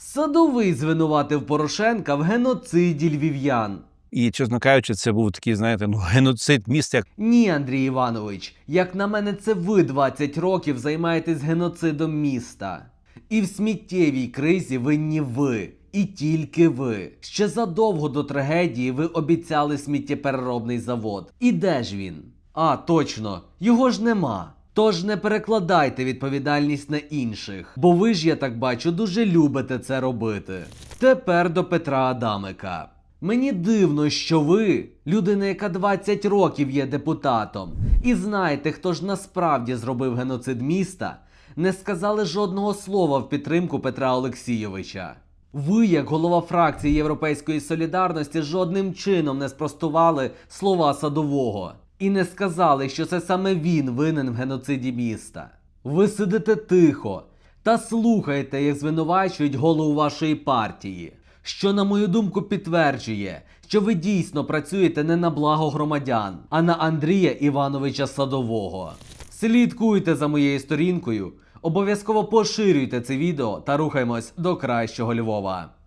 Садовий звинуватив Порошенка в геноциді львів'ян. І, чесно кажучи, це був такий, знаєте, ну геноцид міста, як Ні, Андрій Іванович, як на мене, це ви 20 років займаєтесь геноцидом міста. І в сміттєвій кризі винні ви. І тільки ви. Ще задовго до трагедії ви обіцяли сміттєпереробний завод. І де ж він? А, точно, його ж нема. Тож не перекладайте відповідальність на інших, бо ви ж, я так бачу, дуже любите це робити. Тепер до Петра Адамика. Мені дивно, що ви, людина, яка 20 років є депутатом, і знаєте, хто ж насправді зробив геноцид міста, не сказали жодного слова в підтримку Петра Олексійовича. Ви, як голова фракції Європейської солідарності, жодним чином не спростували слова садового і не сказали, що це саме він винен в геноциді міста. Ви сидите тихо та слухаєте, як звинувачують голову вашої партії, що, на мою думку, підтверджує, що ви дійсно працюєте не на благо громадян, а на Андрія Івановича Садового. Слідкуйте за моєю сторінкою, обов'язково поширюйте це відео та рухаємось до кращого Львова.